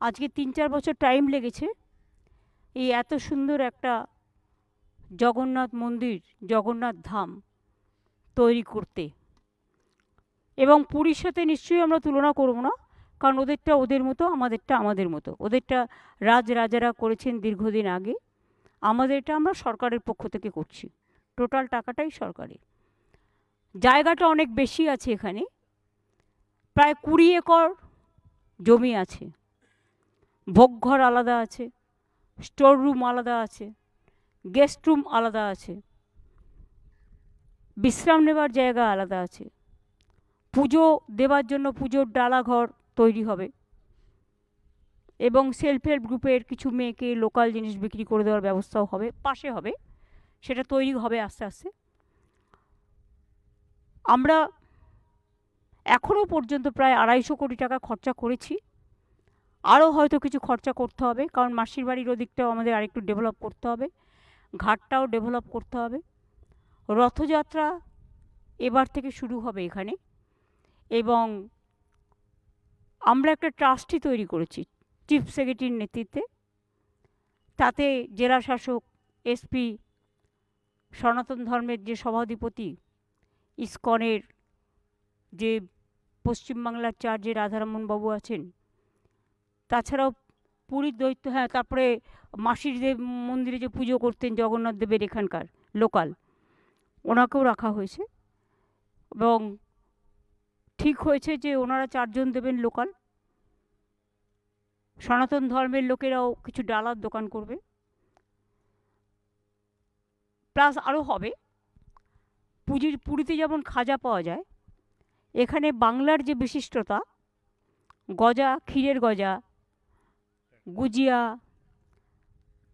আজকে তিন চার বছর টাইম লেগেছে। এই এত সুন্দর একটা জগন্নাথ মন্দির, জগন্নাথ ধাম তৈরি করতে। এবং পুরীর সাথে নিশ্চয়ই আমরা তুলনা করব না, কারণ ওদেরটা ওদের মতো, আমাদেরটা আমাদের মতো। ওদেরটা রাজ রাজারা করেছেন দীর্ঘদিন আগে। আমাদেরটা আমরা সরকারের পক্ষ থেকে করছি। টোটাল টাকাটাই সরকারের। জায়গাটা অনেক বেশি আছে এখানে। প্রায় কুড়ি একর জমি আছে। ভোগঘর আলাদা আছে স্টোর রুম আলাদা আছে গেস্ট রুম আলাদা আছে, বিশ্রাম নেবার জায়গা আলাদা আছে। পুজো দেবার জন্য পুজোর ডালাঘর তৈরি হবে এবং সেলফ হেল্প গ্রুপের কিছু মেয়েকে লোকাল জিনিস বিক্রি করে দেওয়ার ব্যবস্থাও হবে, পাশে হবে, সেটা তৈরি হবে আস্তে আস্তে। আমরা এখনও পর্যন্ত প্রায় আড়াইশো কোটি টাকা খরচা করেছি। আরও হয়তো কিছু খরচা করতে হবে, কারণ মাসির বাড়ির ওদিকটাও আমাদের আরেকটু ডেভেলপ করতে হবে, ঘাটটাও ডেভেলপ করতে হবে। রথযাত্রা এবার থেকে শুরু হবে এখানে এবং আমরা একটা ট্রাস্টি তৈরি করেছি চিফ সেক্রেটারির নেতৃত্বে। তাতে জেলা শাসক এসপি সনাতন ধর্মের যে সভাধিপতি, ইসকনের যে পশ্চিমবাংলার চার যে রাধারমন বাবু আছেন তাছাড়াও পুরীর দৈত্য হ্যাঁ তারপরে মাসির দেব মন্দিরে যে পুজো করতেন জগন্নাথ দেবের এখানকার লোকাল, ওনাকেও রাখা হয়েছে এবং ঠিক হয়েছে যে ওনারা চারজন দেবেন লোকাল। সনাতন ধর্মের লোকেরাও কিছু ডালার দোকান করবে। প্লাস আরও হবে, পুজির পুরীতে যেমন খাজা পাওয়া যায়, এখানে বাংলার যে বিশিষ্টতা, গজা, ক্ষীরের গজা গুজিয়া,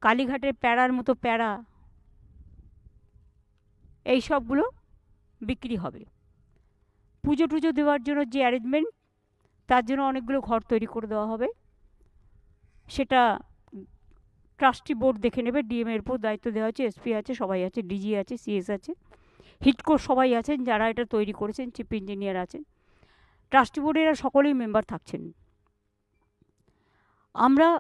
কালীঘাটের প্যাড়ার মতো প্যাড়া এই সবগুলো বিক্রি হবে। পুজো টুজো দেওয়ার জন্য যে অ্যারেঞ্জমেন্ট তার জন্য অনেকগুলো ঘর তৈরি করে দেওয়া হবে। সেটা ট্রাস্টি বোর্ড দেখে নেবে ডিএমের উপর দায়িত্ব দেওয়া আছে এসপি আছে, সবাই আছে ডিজি আছে সিএস আছে হিটকোর সবাই আছেন, যারা এটা তৈরি করেছেন চিফ ইঞ্জিনিয়ার আছেন। ট্রাস্টি বোর্ডের এরা সকলেই মেম্বার থাকছেন। আমরা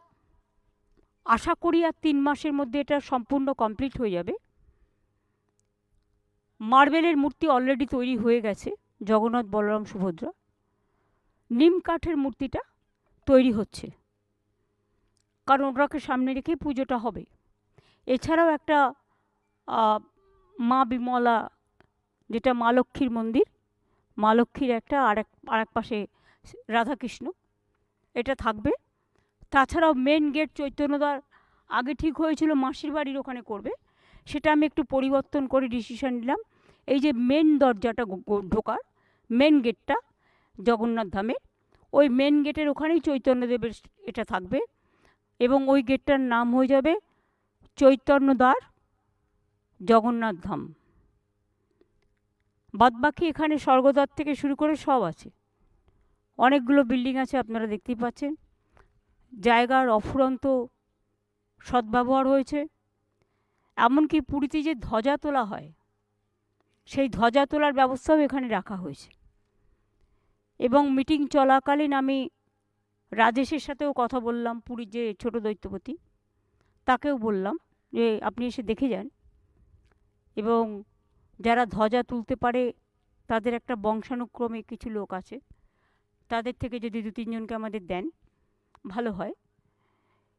আশা করি আর তিন মাসের মধ্যে এটা সম্পূর্ণ কমপ্লিট হয়ে যাবে। মার্বেলের মূর্তি অলরেডি তৈরি হয়ে গেছে, জগন্নাথ বলরাম সুভদ্রা। নিম কাঠের মূর্তিটা তৈরি হচ্ছে। কারণ ওটাকে সামনে রেখেই পুজোটা হবে। এছাড়াও একটা মা বিমলা, যেটা মা লক্ষ্মীর মন্দির, মা লক্ষ্মীর একটা আর এক আর এক পাশে রাধাকৃষ্ণ, এটা থাকবে। তাছাড়াও মেন গেট চৈতন্যদার আগে ঠিক হয়েছিল মাসির বাড়ির ওখানে করবে। সেটা আমি একটু পরিবর্তন করে ডিসিশন নিলাম। এই যে মেন দরজাটা ঢোকার মেন গেটটা জগন্নাথ ধামে ওই মেন গেটের ওখানেই চৈতন্যদেবের এটা থাকবে এবং ওই গেটটার নাম হয়ে যাবে চৈতন্যদ্বার জগন্নাথ ধাম। বাদবাকি এখানে স্বর্গদ্বার থেকে শুরু করে সব আছে। অনেকগুলো বিল্ডিং আছে আপনারা দেখতেই পাচ্ছেন। জায়গার অফুরন্ত সদ্ব্যবহার হয়েছে। এমনকি পুরীতে যে ধ্বজা তোলা হয়, সেই ধ্বজা তোলার ব্যবস্থাও এখানে রাখা হয়েছে। এবং মিটিং চলাকালীন আমি রাজেশের সাথেও কথা বললাম, পুরীর যে ছোট দৈত্যপতি, তাকেও বললাম যে, আপনি এসে দেখে যান। এবং যারা ধ্বজা তুলতে পারে, তাদের একটা বংশানুক্রমে কিছু লোক আছে, তাদের থেকে যদি দু তিনজনকে আমাদের দেন। ভালো হয়।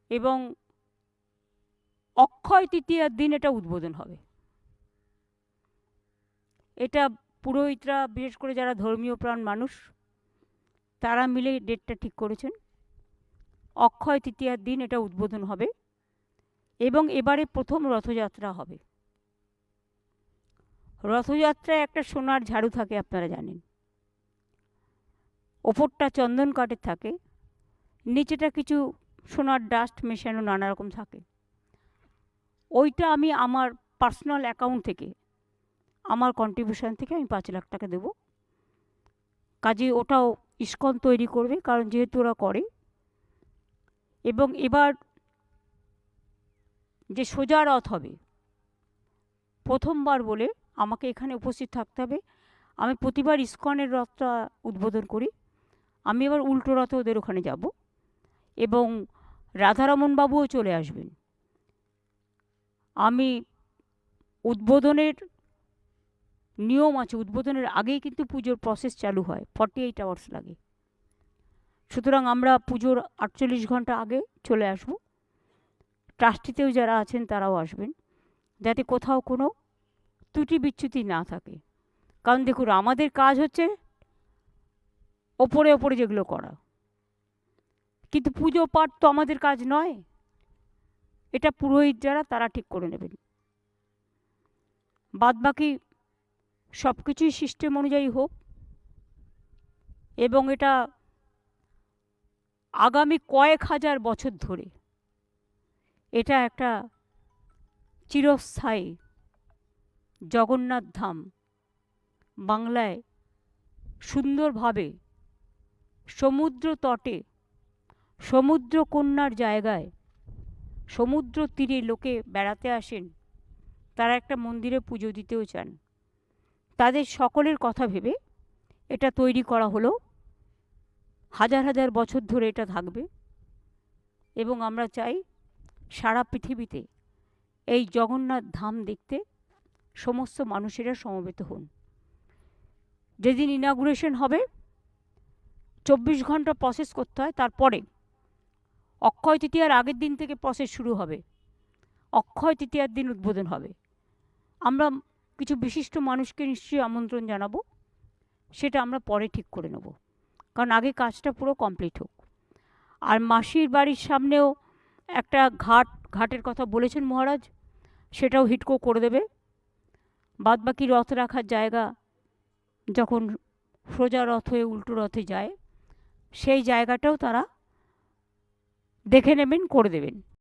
এবং অক্ষয় তৃতীয়ার দিন এটা উদ্বোধন হবে। এটা পুরোহিতরা, বিশেষ করে যারা ধর্মীয় প্রাণ মানুষ, তারা মিলে ডেটটা ঠিক করেছেন। অক্ষয় তৃতীয়ার দিন এটা উদ্বোধন হবে এবং এবারে প্রথম রথযাত্রা হবে। রথযাত্রায় একটা সোনার ঝাড়ু থাকে, আপনারা জানেন। ওপরটা চন্দন কাঠের থাকে। নিচেটা কিছু সোনার ডাস্ট মেশানো নানা রকম থাকে। ওইটা আমি আমার পার্সোনাল অ্যাকাউন্ট থেকে, আমার কন্ট্রিবিউশন থেকে আমি পাঁচ লাখ টাকা দেবো। কাজে ওটাও ইস্কন তৈরি করবে, কারণ যেহেতু ওরা করে। এবং এবার যে সোজা রথ হবে, প্রথমবার বলে আমাকে এখানে উপস্থিত থাকতে হবে। আমি প্রতিবার ইস্কনের রথটা উদ্বোধন করি। আমি এবার উল্টো রথে ওদের ওখানে যাব। এবং রাধারমন বাবুও চলে আসবেন। আমি উদ্বোধনের নিয়ম আছে, উদ্বোধনের আগেই কিন্তু পুজোর প্রসেস চালু হয় ফর্টি এইট আওয়ার্স লাগে। সুতরাং আমরা পুজোর আটচল্লিশ ঘণ্টা আগে চলে আসব। ট্রাস্টিতেও যারা আছেন তারাও আসবেন, যাতে কোথাও কোনো ত্রুটি বিচ্যুতি না থাকে। কারণ দেখুন, আমাদের কাজ হচ্ছে ওপরে ওপরে যেগুলো করা। কিন্তু পুজো পাঠ তো আমাদের কাজ নয়। এটা পুরোহিত যারা, তারা ঠিক করে নেবেন। বাদ বাকি সব কিছুই সিস্টেম অনুযায়ী হোক, এবং এটা আগামী কয়েক হাজার বছর ধরে এটা একটা চিরস্থায়ী জগন্নাথ ধাম বাংলায় সুন্দরভাবে সমুদ্র তটে সমুদ্র কন্যার জায়গায় সমুদ্র তীরে লোকে বেড়াতে আসেন। তারা একটা মন্দিরে পুজো দিতেও চান। তাদের সকলের কথা ভেবে এটা তৈরি করা হলো। হাজার হাজার বছর ধরে এটা থাকবে। এবং আমরা চাই সারা পৃথিবীতে এই জগন্নাথ ধাম দেখতে সমস্ত মানুষেরা সমবেত হন। যেদিন ইনাগুরেশন হবে, চব্বিশ ঘণ্টা প্রসেস করতে হয়, তারপরে অক্ষয় তৃতীয়ার আগের দিন থেকে প্রসেস শুরু হবে। অক্ষয় তৃতীয়ার দিন উদ্বোধন হবে। আমরা কিছু বিশিষ্ট মানুষকে নিশ্চয়ই আমন্ত্রণ জানাব, সেটা আমরা পরে ঠিক করে নেব। কারণ আগে কাজটা পুরো কমপ্লিট হোক। আর মাসির বাড়ির সামনেও একটা ঘাট, ঘাটের কথা বলেছেন মহারাজ, সেটাও হিটকো করে দেবে। বাদবাকি রথ রাখার জায়গা যখন সোজা রথ হয়ে উল্টো রথে যায়, সেই জায়গাটাও তারা দেখে নেবেন করে দেবেন।